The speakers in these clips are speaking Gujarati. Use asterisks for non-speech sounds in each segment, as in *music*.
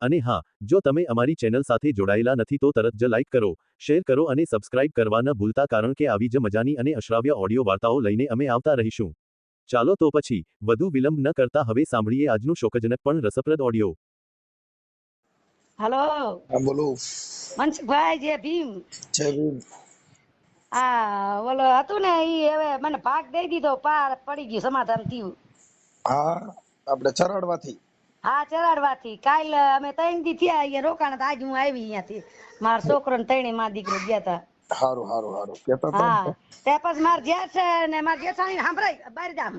અને હા જો તમે અમારી ચેનલ સાથે જોડાયેલા નથી તો તરત જ લાઇક કરો શેર કરો અને સબસ્ક્રાઇબ કરવા ન ભૂલતા કારણ કે આવી જ મજાની અને અશ્રાવ્ય ઓડિયો વાર્તાઓ લઈને અમે આવતા રહીશું. ચાલો તો પછી વધુ વિલંબ ન કરતા હવે સાંભળીએ આજનું શોકજનક પણ રસપ્રદ ઓડિયો. હેલો. બોલો. મનસુખભાઈ જય ભીમ. જય ભીમ. આ ઓલો હતું ને ઈ હવે મને ભાગ દઈ દીધો પાર પડી ગયું સમાધાન થયું. હા આપણે ચરાડવાથી. હા ચરાડવાથી. કાલ અમે ત્રણ દી થયા અહીંયા રોકાણ આજ હું આવી અહીંયાથી. મારો છોકરો ને ત્રણે માં દીકરો ગયા હતા હારું હારું હારું. કેતા હા? તે પછી માર જેઠ ને માર જેઠાણી સાંભળાય. બાર જામ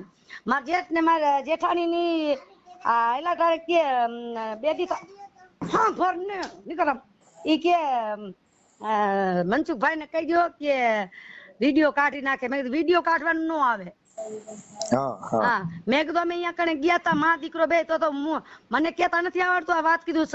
માર જેઠ ને માર જેઠાણી ની આ એલા તારે કે બે દી હા ફર ને નીકળમ ઈ કે મનસુખભાઈ ને કહી દો કે વીડિયો કાઢી નાખે. મેં કીધું વીડિયો કાઢવાનું ન આવે. હા મેં કીધું અમે અહીંયા કણે ગયા તા, માં દીકરો બે, તો તો મને કેતા નથી આવડતું આ વાત કીધું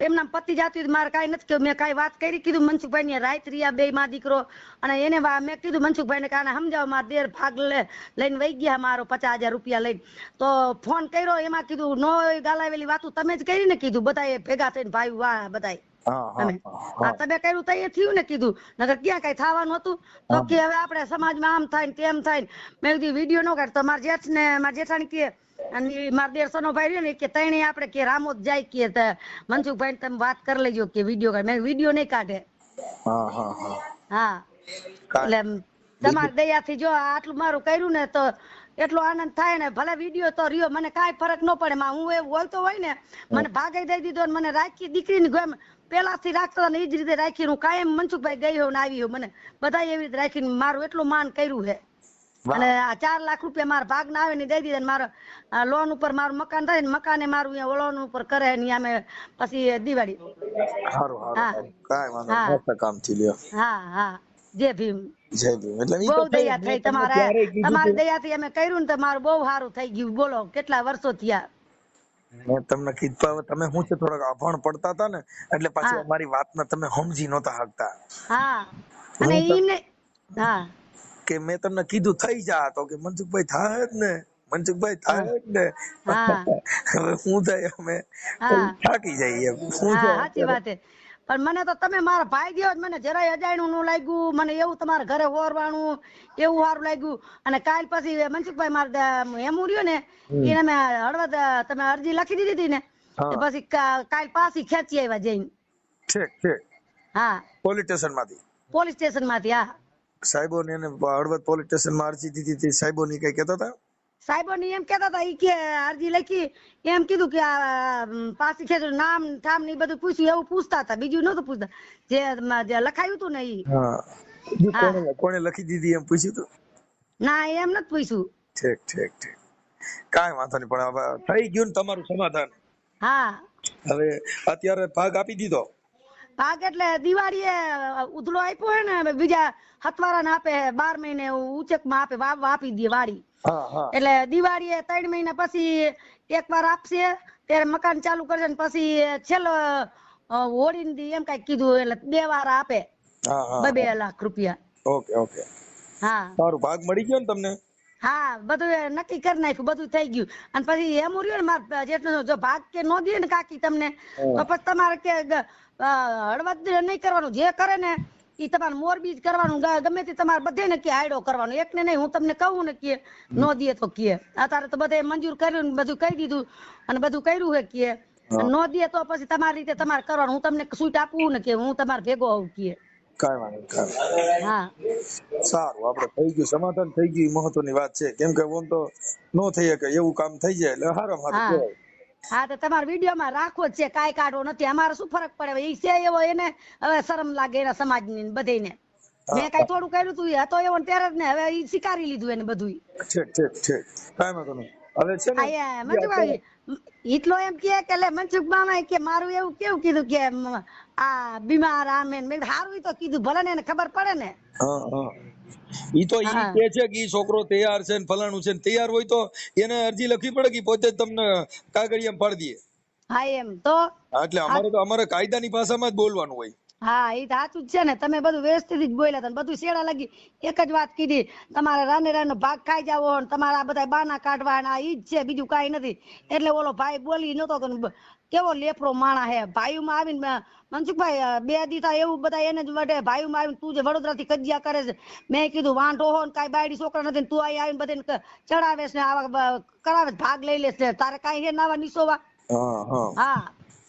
એમના પતિ જાતું મારે કઈ નથી કીધું, મેં કાંઈ વાત કરી કીધું મનસુખભાઈ ની રાત રહ્યા બે માં દીકરો, અને એને મેં કીધું મનસુખભાઈ ને કાને સમજાવ, મારા દેર ભાગ લે, લઈને વહી ગયા મારો પચાસ હજાર રૂપિયા લઈને. તો ફોન કર્યો, એમાં કીધું નો ગાલાવેલી વાતું તમે જ કરી ને કીધું બધા ભેગા થઈને ભાઈ, વાહ હા આ તમે કર્યું તો એ થયું ને કીધું. નકર ક્યાં કઈ થવાનું હતું? તો કે હવે આપણે સમાજમાં આમ થાય ને તેમ થાય ને. મેં કીધું વીડિયો નો કાઢ. તો મારા જેઠ ને મારા જેઠાણી કે અને મારા દેરસો નો ભાઈ રહ્યો ને કે તણે આપણે કે રામોદ જાય કે મનસુખભાઈ તમે વાત કરી લેજો કે વીડિયો કાઢ. મેં વીડિયો નહીં કાઢે. હા એટલે તમારી દયાથી જો આટલું મારું કર્યું ને તો એટલો આનંદ થાય ને ભલે વીડિયો તો રહ્યો મને કાંઈ ફરક ન પડે. માં હું એવું બોલતો હોય ને મને ભાગે દઈ દીધો ને મને રાખી દીકરીને ગમ પેલાથી રાખતા ને એ જ રીતે રાખી હું કાયમ મનસુખભાઈ ગઈ હોઉં ને આવી હોઉં. મને બધા એવી રીતે રાખીને મારું એટલું માન કર્યું છે. અને આ ચાર લાખ રૂપિયા મારા ભાગ ના આવે ને દઈ દીધા મારા લોન ઉપર મારું મકાન થાય ને મકાને મારું અહીંયા લોન ઉપર કરે ને અમે પછી દિવાળી. હા. હા. હા હા. જય ભીમ. જય ભીમ. એટલે બહુ દયા થઈ તમારા તમારી દયાથી અમે કર્યું ને તમારું બહુ સારું થઈ ગયું. બોલો કેટલા વર્ષો થયા? મેં તમને કીધું હવે તમે શું છે થોડાક અભણ પડતા હતા ને એટલે પાછી હા. અમારી વાતને તમે સમજી નતા શકતા હા. અને હું હા. કે મેં તમને કીધું થઈ જા તો. કે મનસુખભાઈ થાય જ ને. મનસુખભાઈ થાય જ ને. *laughs* હવે શું થાય અમે? થાકી જઈએ. શું હા સાચી વાત છે. પણ મને તો તમે મારા ભાઈ ગયો મને જરાય અજાણ્યું નું લાગ્યું. મને એવું તમારા ઘરે હોરવાનું એવું સારું લાગ્યું. અને કાલ પછી મનસુખભાઈ મારે એમ રહ્યો ને એને મેં હળવદ તમે અરજી લખી દીધી હતી ને પછી કાલ પાછી ખેંચી આવ્યા જઈને. ઠીક ઠીક. હા. પોલીસ સ્ટેશનમાંથી પોલીસ સ્ટેશનમાંથી હા. સાહેબો ને હળવદ પોલીસ સ્ટેશનમાં અરજી દીધી હતી. સાહેબો ની કઈ કેતા હતા? સાહેબો ને એમ કેતા હતા ઈ કે અરજી લખી એમ કીધું કે પાછી ખેતર નામ ઠામ ને બધું પૂછ્યું એવું પૂછતા હતા બીજું નતું પૂછતા. જે જે લખાયું હતું ને ઈ. કોણે લખી દીધી એમ પૂછ્યું હતું ના એમ નથી પૂછ્યું. ઠીક ઠીક ઠીક. કાંઈ વાંધો નહીં પણ થઈ ગયું ને તમારું સમાધાન. હા. હવે અત્યારે ભાગ આપી દીધો. ભાગ એટલે દિવાળીએ ઉધળો આપ્યો હે ને બીજા હતવારા ને આપે બાર મહિને ઉચેકમાં આપે વાવવા આપી દે વાડી. હા હા. એટલે દિવાળીએ ત્રણ મહિના પછી એક વાર આપશે ત્યારે મકાન ચાલુ કરશે ને પછી છેલ્લો હોળી દી એમ કઈ કીધું એટલે બે વાર આપે. હા હા. બે બે લાખ રૂપિયા. Okay okay. હા. સારું ભાગ મળી ગયો ને તમને? હા બધું નક્કી કરી નાખ્યું બધું થઈ ગયું. અને પછી એમ રહ્યું ને માર જો ભાગ કે નો દે ને કાકી તમને તો પછી તમારે કે હળવદ નહીં કરવાનું. જે કરે ને એ તમારે મોરબી જ કરવાનું. ગમે તે તમારે બધે ને કે આયડો કરવાનો. એકને નહીં હું તમને કહું ને કે નો દે તો કે. અત્યારે તો બધે મંજૂર કર્યું ને બધું કહી દીધું અને બધું કર્યું હે કે. નો દે તો પછી તમારી રીતે તમારે કરવાનું. હું તમને છૂટ આપું ને કે હું તમારે ભેગો આવું કે. કાંઈ વાંધો કાંઈ હા. સારું આપણે થઈ ગયું સમાધાન થઈ ગયું મહત્વની વાત છે. કેમ કે ઓમ તો નો થઈ શકે એવું કામ થઈ જાય એટલે હારામાં હારું હા. તો તમારા વિડીયોમાં રાખવો જ છે કાંઈ કાઢવો નથી. અમારે શું ફરક પડે? એ છે એવો એને હવે શરમ લાગે એના સમાજની ને બધેને. મેં કઈ થોડું કર્યું તું એ હતો એવો ત્યારે જ ને હવે એ સ્વીકારી લીધું એને બધું ઠીક ઠીક ઠીક. કાંઈ વાંધો નહીં. હવે છે ને એટલો એમ કે કે લે મનસુખ મામા કે મારું એવું કેવું કીધું કે આ બીમાર આમે મેં હારું તો કીધું ભલે ને એને ખબર પડે ને. ઈ તો ઈ કે છે કે ઈ છોકરો તૈયાર છે ને ફલાણું છે ને તૈયાર હોય તો એને અરજી લખવી પડે કે પોતે તમને કાગળિયામાં પાડી દે. હા એમ તો એટલે અમારે તો અમારે કાયદાની ભાષામાં જ બોલવાનું હોય. હા એ તો સાચું જ છે ને. તમે બધું વ્યવસ્થિત જ બોલ્યા હતા બધું શેડા લગી. એક જ વાત કીધી તમારે રાને રાનો ભાગ ખાઈ જાવો ને તમારે બધા બાના કાઢવાના ઈ જ છે બીજું કઈ નથી. એટલે ઓલો ભાઈ બોલી નતો ને કેવો લેફરો માણા હે? ભાઈઓમાં આવીને મનસુખભાઈ બે દીધા એવું બધા એને જ વડે ભાઈઓમાં આવીને તું જે વડોદરા થી કજિયા કરે છે મેં કીધું વાંઢો હો ને કાંઈ બાયડી છોકરા નથી તું અહીં આવીને બધાને ક- ચડાવે છે ને આવા કરાવે ભાગ લઈ લેશે તારે કાંઈ હે નાવા નિસોવા? હા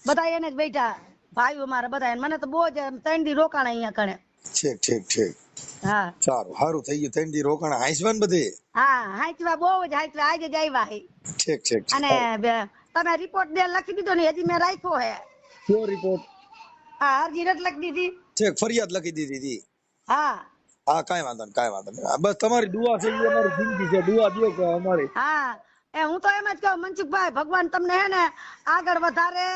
બધા એને જ બેઠા ભાઈઓ મારા બધા મને તો બહુ જ ત્રણ દી રોકાણ અહીંયા કણે ઠીક ઠીક ઠીક. હા. સારું સારું થઈ ગયું ત્રણ દી રોકાણ. હાંસવાન બધે? હા હાચવા બહુ જ હાચવા. આજે જ આવ્યા હે. ઠીક ઠીક. અને તમે રિપોર્ટ દે લખી દીધો ને હજી મેં રાખ્યો હે. કયો રિપોર્ટ હા અરજી રદ લખી દીધી. ઠીક ફરિયાદ લખી દીધી હતી હા. હા કાઈ વાંધો નહીં કાઈ વાંધો નહીં. બસ તમારી દુઆ છે એ અમારી જિંદગી છે દુઆ દો કે અમારી. હા. એ હું તો એમ જ કહું મનસુખભાઈ ભગવાન તમને હે ને આગળ વધારે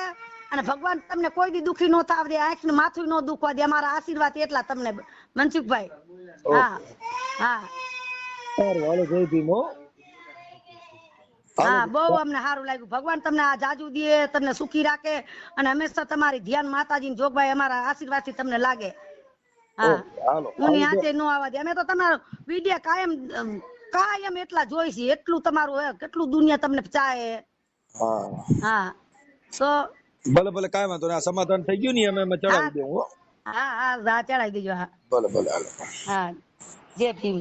અને ભગવાન તમને કોઈ દી દુખી નો થાવ દે આંખ ને માથું નો દુખવા દે અમારા આશીર્વાદ એટલા તમને મનસુખભાઈ. હા હા. હો. બહુ અમને સારું લાગ્યું. ભગવાન તમને આ જાજુ દે તમને સુખી રાખે અને હંમેશા તમારી ધ્યાન માતાજી ને જોગભાઈ અમારા આશીર્વાદથી તમને લાગે. હા. હું ની હાથે નો આવવા દે. અમે તો તમારો વીડિયો કાયમ કાયમ એટલા જોઈ છે એટલું તમારું કેટલું દુનિયા તમને ચાહે. હા. તો ભલે ભલે કાંઈ વાંધો નહીં. આ સમાધાન થઈ ગયું ને અમે અમે ચડાવી દઉં હો. હા ચડાવી દેજો હા. ભલે ભલે હાલો. હા જય ભીમ.